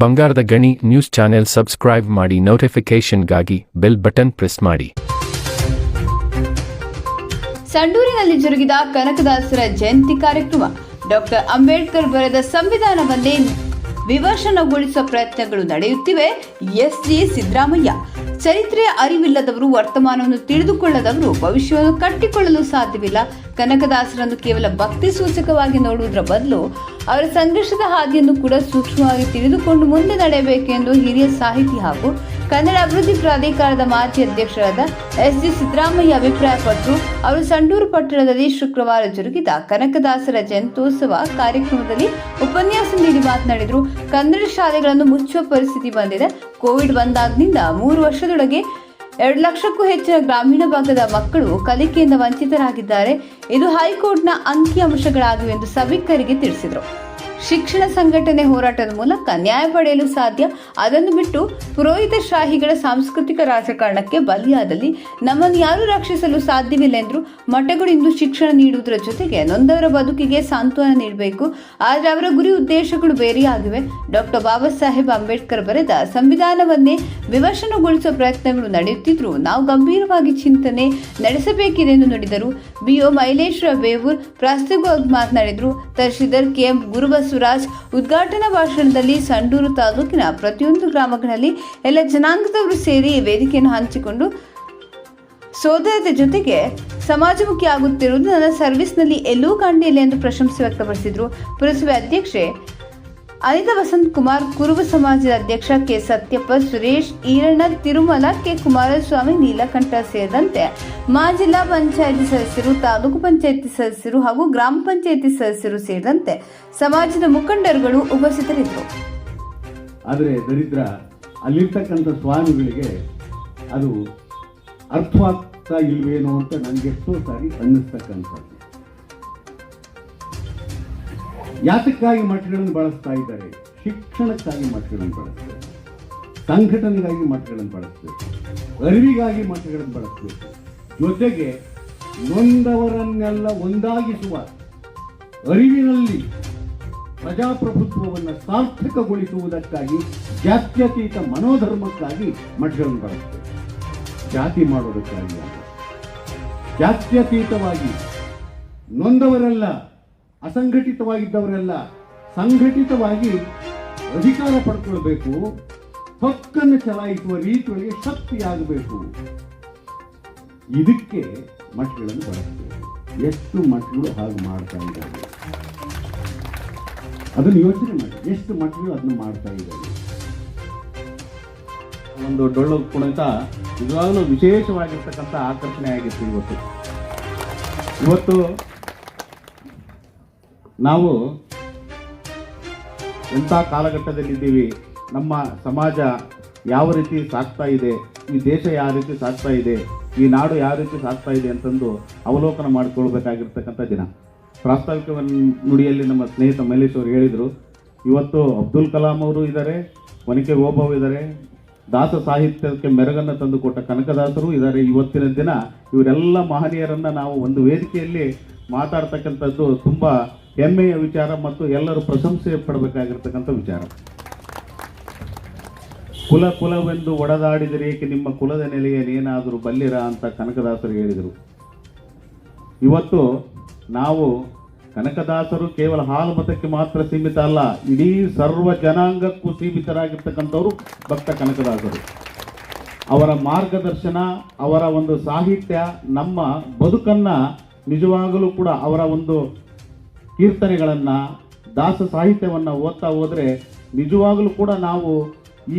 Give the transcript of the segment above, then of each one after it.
ಬಂಗಾರದ ಗಣಿ news channel subscribe ಮಾಡಿ ನೋಟಿಫಿಕೇಶನ್ಗಾಗಿ ಬೆಲ್ ಬಟನ್ ಪ್ರೆಸ್ ಮಾಡಿ. ಸಂಡೂರಿನಲ್ಲಿ ಜರುಗಿದ ಕನಕದಾಸರ ಜಯಂತಿ ಕಾರ್ಯಕ್ರಮ. ಡಾಕ್ಟರ್ ಅಂಬೇಡ್ಕರ್ ಬರೆದ ಸಂವಿಧಾನವನ್ನೇ ವಿವರ್ಶನಗೊಳಿಸುವ ಪ್ರಯತ್ನಗಳು ನಡೆಯುತ್ತಿವೆ. ಎಸ್ಜಿ ಸಿದ್ದರಾಮಯ್ಯ. ಚರಿತ್ರೆಯ ಅರಿವಿಲ್ಲದವರು, ವರ್ತಮಾನವನ್ನು ತಿಳಿದುಕೊಳ್ಳದವರು, ಭವಿಷ್ಯವನ್ನು ಕಟ್ಟಿಕೊಳ್ಳಲು ಸಾಧ್ಯವಿಲ್ಲ. ಕನಕದಾಸರನ್ನು ಕೇವಲ ಭಕ್ತಿ ಸೂಚಕವಾಗಿ ನೋಡುವುದರ ಬದಲು ಅವರ ಸಂಘರ್ಷದ ಹಾದಿಯನ್ನು ಕೂಡ ಸೂಕ್ಷ್ಮವಾಗಿ ತಿಳಿದುಕೊಂಡು ಮುಂದೆ ನಡೆಯಬೇಕೆಂದು ಹಿರಿಯ ಸಾಹಿತಿ ಹಾಗೂ ಕನ್ನಡ ಅಭಿವೃದ್ಧಿ ಪ್ರಾಧಿಕಾರದ ಮಾಜಿ ಅಧ್ಯಕ್ಷರಾದ ಎಸ್ ಜಿ ಸಿದ್ದರಾಮಯ್ಯ ಅಭಿಪ್ರಾಯಪಟ್ಟು ಅವರು ಸಂಡೂರು ಪಟ್ಟಣದಲ್ಲಿ ಶುಕ್ರವಾರ ಜರುಗಿದ ಕನಕದಾಸರ ಜಯಂತ್ಯೋತ್ಸವ ಕಾರ್ಯಕ್ರಮದಲ್ಲಿ ಉಪನ್ಯಾಸ ನೀಡಿ ಮಾತನಾಡಿದರು. ಕನ್ನಡ ಶಾಲೆಗಳನ್ನು ಮುಚ್ಚುವ ಪರಿಸ್ಥಿತಿ ಬಂದಿದೆ. ಕೋವಿಡ್ ಬಂದಾಗಿನಿಂದ ಮೂರು ವರ್ಷದೊಳಗೆ ಎರಡು ಲಕ್ಷಕ್ಕೂ ಹೆಚ್ಚಿನ ಗ್ರಾಮೀಣ ಭಾಗದ ಮಕ್ಕಳು ಕಲಿಕೆಯಿಂದ ವಂಚಿತರಾಗಿದ್ದಾರೆ. ಇದು ಹೈಕೋರ್ಟ್ನ ಅಂಕಿಅಂಶಗಳಾಗಿವೆ ಎಂದು ಸಭಿಕರಿಗೆ ತಿಳಿಸಿದರು. ಶಿಕ್ಷಣ ಸಂಘಟನೆ ಹೋರಾಟದ ಮೂಲಕ ನ್ಯಾಯ ಪಡೆಯಲು ಸಾಧ್ಯ. ಅದನ್ನು ಬಿಟ್ಟು ಪುರೋಹಿತ ಶಾಹಿಗಳ ಸಾಂಸ್ಕೃತಿಕ ರಾಜಕಾರಣಕ್ಕೆ ಬಲಿಯಾದಲ್ಲಿ ನಮ್ಮನ್ನು ಯಾರೂ ರಕ್ಷಿಸಲು ಸಾಧ್ಯವಿಲ್ಲ ಎಂದರು ಮಠಗಳು ಇಂದು ಶಿಕ್ಷಣ ನೀಡುವುದರ ಜೊತೆಗೆ ನೊಂದವರ ಬದುಕಿಗೆ ಸಾಂತ್ವನ ನೀಡಬೇಕು. ಆದರೆ ಅವರ ಗುರಿ ಉದ್ದೇಶಗಳು ಬೇರೆಯಾಗಿವೆ ಡಾಕ್ಟರ್ ಬಾಬಾ ಸಾಹೇಬ್ ಅಂಬೇಡ್ಕರ್ ಬರೆದ ಸಂವಿಧಾನವನ್ನೇ ವಿವಶನಗೊಳಿಸುವ ಪ್ರಯತ್ನಗಳು ನಡೆಯುತ್ತಿದ್ದರೂ ನಾವು ಗಂಭೀರವಾಗಿ ಚಿಂತನೆ ನಡೆಸಬೇಕಿದೆ ಎಂದು ನುಡಿದರು. ಬಿಒ ಮೈಲೇಶ್ವರ ಬೇವೂರ್ ಪ್ರಾಸ್ತಾವಿಕವಾಗಿ ಮಾತನಾಡಿದರು. ತಹಶೀಲ್ದಾರ್ ಕೆಎಂ ಗುರುಬಸವರಾಜ್ ಉದ್ಘಾಟನಾ ಭಾಷಣದಲ್ಲಿ ಸಂಡೂರು ತಾಲೂಕಿನ ಪ್ರತಿಯೊಂದು ಗ್ರಾಮಗಳಲ್ಲಿ ಎಲ್ಲ ಜನಾಂಗದವರು ಸೇರಿ ವೇದಿಕೆಯನ್ನು ಹಂಚಿಕೊಂಡು ಸೋದರತೆ ಜೊತೆಗೆ ಸಮಾಜಮುಖಿ ಆಗುತ್ತಿರುವುದು ನನ್ನ ಸರ್ವಿಸ್ನಲ್ಲಿ ಎಲ್ಲೂ ಕಂಡಿಲ್ಲ ಎಂದು ಪ್ರಶಂಸೆ ವ್ಯಕ್ತಪಡಿಸಿದರು. ಪುರಸಭೆ ಅಧ್ಯಕ್ಷೆ ಅನಿತಾ ವಸಂತ್ ಕುಮಾರ್ ಕುರುಬ ಸಮಾಜದ ಅಧ್ಯಕ್ಷ ಕೆ ಸತ್ಯಪ್ಪ ಸುರೇಶ್, ಈರಣ್ಣ ತಿರುಮಲ, ಕೆ ಕುಮಾರಸ್ವಾಮಿ, ನೀಲಕಂಠ ಸೇರಿದಂತೆ ಮಾ ಜಿಲ್ಲಾ ಪಂಚಾಯಿತಿ ಸದಸ್ಯರು, ತಾಲೂಕು ಪಂಚಾಯಿತಿ ಸದಸ್ಯರು ಹಾಗೂ ಗ್ರಾಮ ಪಂಚಾಯಿತಿ ಸದಸ್ಯರು ಸೇರಿದಂತೆ ಸಮಾಜದ ಮುಖಂಡರುಗಳು ಉಪಸ್ಥಿತರಿದ್ದರು. ಆದರೆ ದರಿದ್ರ ಅಲ್ಲಿರ್ತಕ್ಕಂಥ ಸ್ವಾಮಿಗಳಿಗೆ ಅದು ಅರ್ಥವಾಗ್ತಾ ಇಲ್ವೇನೋ ಅಂತ ನನಗೆ ಎಷ್ಟೋ ಸಾರಿ ಅನ್ನಿಸ್ತಕ್ಕಂಥದ್ದು. ಯಾತಕ್ಕಾಗಿ ಮಠಗಳನ್ನು ಬಳಸ್ತಾ ಇದ್ದಾರೆ? ಶಿಕ್ಷಣಕ್ಕಾಗಿ ಮಠಗಳನ್ನು ಬಳಸ್ತಾರೆ ಸಂಘಟನೆಗಾಗಿ ಮಠಗಳನ್ನು ಬಳಸಬೇಕು. ಅರಿವಿಗಾಗಿ ಮಠಗಳನ್ನು ಬಳಸಬೇಕು. ಜೊತೆಗೆ ನೊಂದವರನ್ನೆಲ್ಲ ಒಂದಾಗಿಸುವ ಅರಿವಿನಲ್ಲಿ ಪ್ರಜಾಪ್ರಭುತ್ವವನ್ನು ಸಾರ್ಥಕಗೊಳಿಸುವುದಕ್ಕಾಗಿ ಜಾತ್ಯತೀತ ಮನೋಧರ್ಮಕ್ಕಾಗಿ ಮಠಗಳನ್ನು ಬಳಸ್ತೇವೆ ಜಾತಿ ಮಾಡೋದಕ್ಕಾಗಿ ಜಾತ್ಯತೀತವಾಗಿ ನೊಂದವರೆಲ್ಲ ಅಸಂಘಟಿತವಾಗಿದ್ದವರೆಲ್ಲ ಸಂಘಟಿತವಾಗಿ ಅಧಿಕಾರ ಪಡ್ಕೊಳ್ಬೇಕು, ಹಕ್ಕನ್ನು ಚಲಾಯಿಸುವ ರೀತಿಯೊಳಗೆ ಶಕ್ತಿಯಾಗಬೇಕು. ಇದಕ್ಕೆ ಮಠಗಳನ್ನು ಬಳಸ್ತೇವೆ ಎಷ್ಟು ಮಠಗಳು ಹಾಗೆ ಮಾಡ್ತಾ ಇದ್ದಾರೆ. ಅದನ್ನು ಯೋಚನೆ ಮಾಡಿ. ಎಷ್ಟು ಮಠಗಳು ಅದನ್ನು ಮಾಡ್ತಾ ಇದ್ದಾರೆ. ಒಂದು ಡೊಳ್ಳು ಕುಣಿತ ನಿಜವಾಗಲೂ ವಿಶೇಷವಾಗಿರ್ತಕ್ಕಂಥ ಆಕರ್ಷಣೆ ಆಗಿತ್ತು ಇವತ್ತು. ಇವತ್ತು ನಾವು ಎಂಥ ಕಾಲಘಟ್ಟದಲ್ಲಿದ್ದೀವಿ, ನಮ್ಮ ಸಮಾಜ ಯಾವ ರೀತಿ ಸಾಗ್ತಾ ಇದೆ, ಈ ದೇಶ ಯಾವ ರೀತಿ ಸಾಗ್ತಾ ಇದೆ, ಈ ನಾಡು ಯಾವ ರೀತಿ ಸಾಗ್ತಾ ಇದೆ ಅಂತಂದು ಅವಲೋಕನ ಮಾಡಿಕೊಳ್ಬೇಕಾಗಿರ್ತಕ್ಕಂಥ ದಿನ. ಪ್ರಾಸ್ತಾವಿಕ ನುಡಿಯಲ್ಲಿ ನಮ್ಮ ಸ್ನೇಹಿತ ಮೈಲೇಶ್ ಅವರು ಹೇಳಿದರು, ಇವತ್ತು ಅಬ್ದುಲ್ ಕಲಾಂ ಅವರು ಇದ್ದಾರೆ ಒನಕೆ ಓಬವ್ ಇದ್ದಾರೆ ದಾಸ ಸಾಹಿತ್ಯಕ್ಕೆ ಮೆರಗನ್ನು ತಂದುಕೊಟ್ಟ ಕನಕದಾಸರು ಇದ್ದಾರೆ ಇವತ್ತಿನ ದಿನ ಇವರೆಲ್ಲ ಮಹನೀಯರನ್ನು ನಾವು ಒಂದು ವೇದಿಕೆಯಲ್ಲಿ ಮಾತಾಡ್ತಕ್ಕಂಥದ್ದು ತುಂಬ ಹೆಮ್ಮೆಯ ವಿಚಾರ ಮತ್ತು ಎಲ್ಲರೂ ಪ್ರಶಂಸೆ ಪಡಬೇಕಾಗಿರ್ತಕ್ಕಂಥ ವಿಚಾರ. ಕುಲ ಕುಲವೆಂದು ಒಡೆದಾಡಿದರೇಕೆ ನಿಮ್ಮ ಕುಲದ ನೆಲೆಯನ್ನೇನಾದರೂ ಬಲ್ಲಿರ ಅಂತ ಕನಕದಾಸರು ಹೇಳಿದರು. ಇವತ್ತು ನಾವು ಕನಕದಾಸರು ಕೇವಲ ಹಾಲು ಮತಕ್ಕೆ ಮಾತ್ರ ಸೀಮಿತ ಅಲ್ಲ, ಇಡೀ ಸರ್ವ ಜನಾಂಗಕ್ಕೂ ಸೀಮಿತರಾಗಿರ್ತಕ್ಕಂಥವರು ಭಕ್ತ ಕನಕದಾಸರು. ಅವರ ಮಾರ್ಗದರ್ಶನ, ಅವರ ಒಂದು ಸಾಹಿತ್ಯ, ನಮ್ಮ ಬದುಕನ್ನು ನಿಜವಾಗಲೂ ಕೂಡ ಅವರ ಒಂದು ಕೀರ್ತನೆಗಳನ್ನು, ದಾಸ ಸಾಹಿತ್ಯವನ್ನು ಓದ್ತಾ ಹೋದರೆ ನಿಜವಾಗಲೂ ಕೂಡ ನಾವು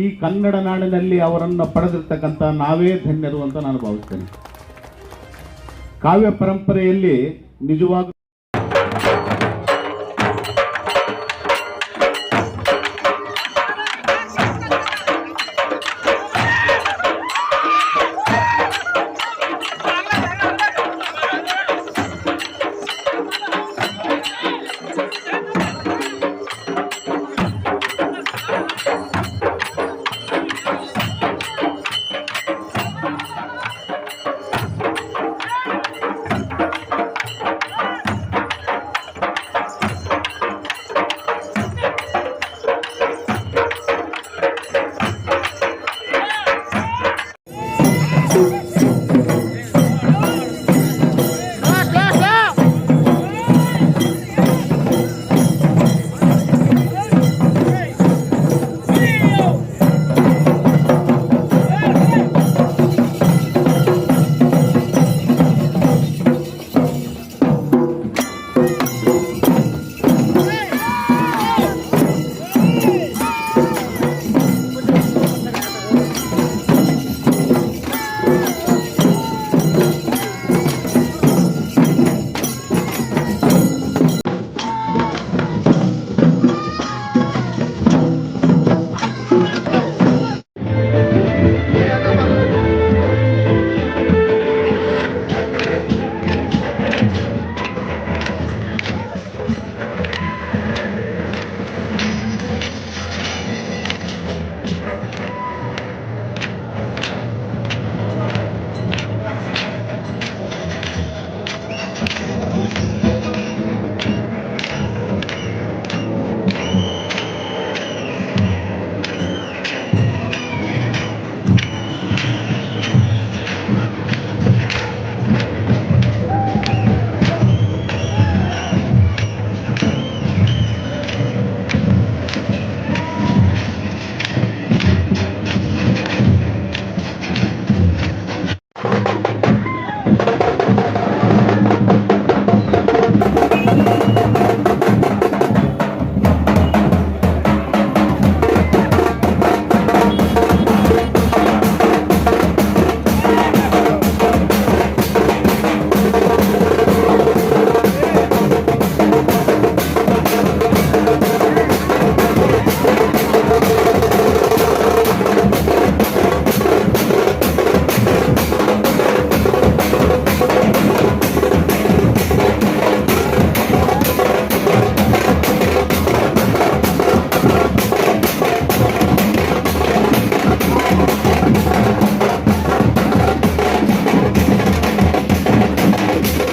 ಈ ಕನ್ನಡ ನಾಡಿನಲ್ಲಿ ಅವರನ್ನು ಪಡೆದಿರ್ತಕ್ಕಂಥ ನಾವೇ ಧನ್ಯರು ಅಂತ ನಾನು ಭಾವಿಸ್ತೇನೆ. ಕಾವ್ಯ ಪರಂಪರೆಯಲ್ಲಿ ನಿಜವಾಗ್ಲೂ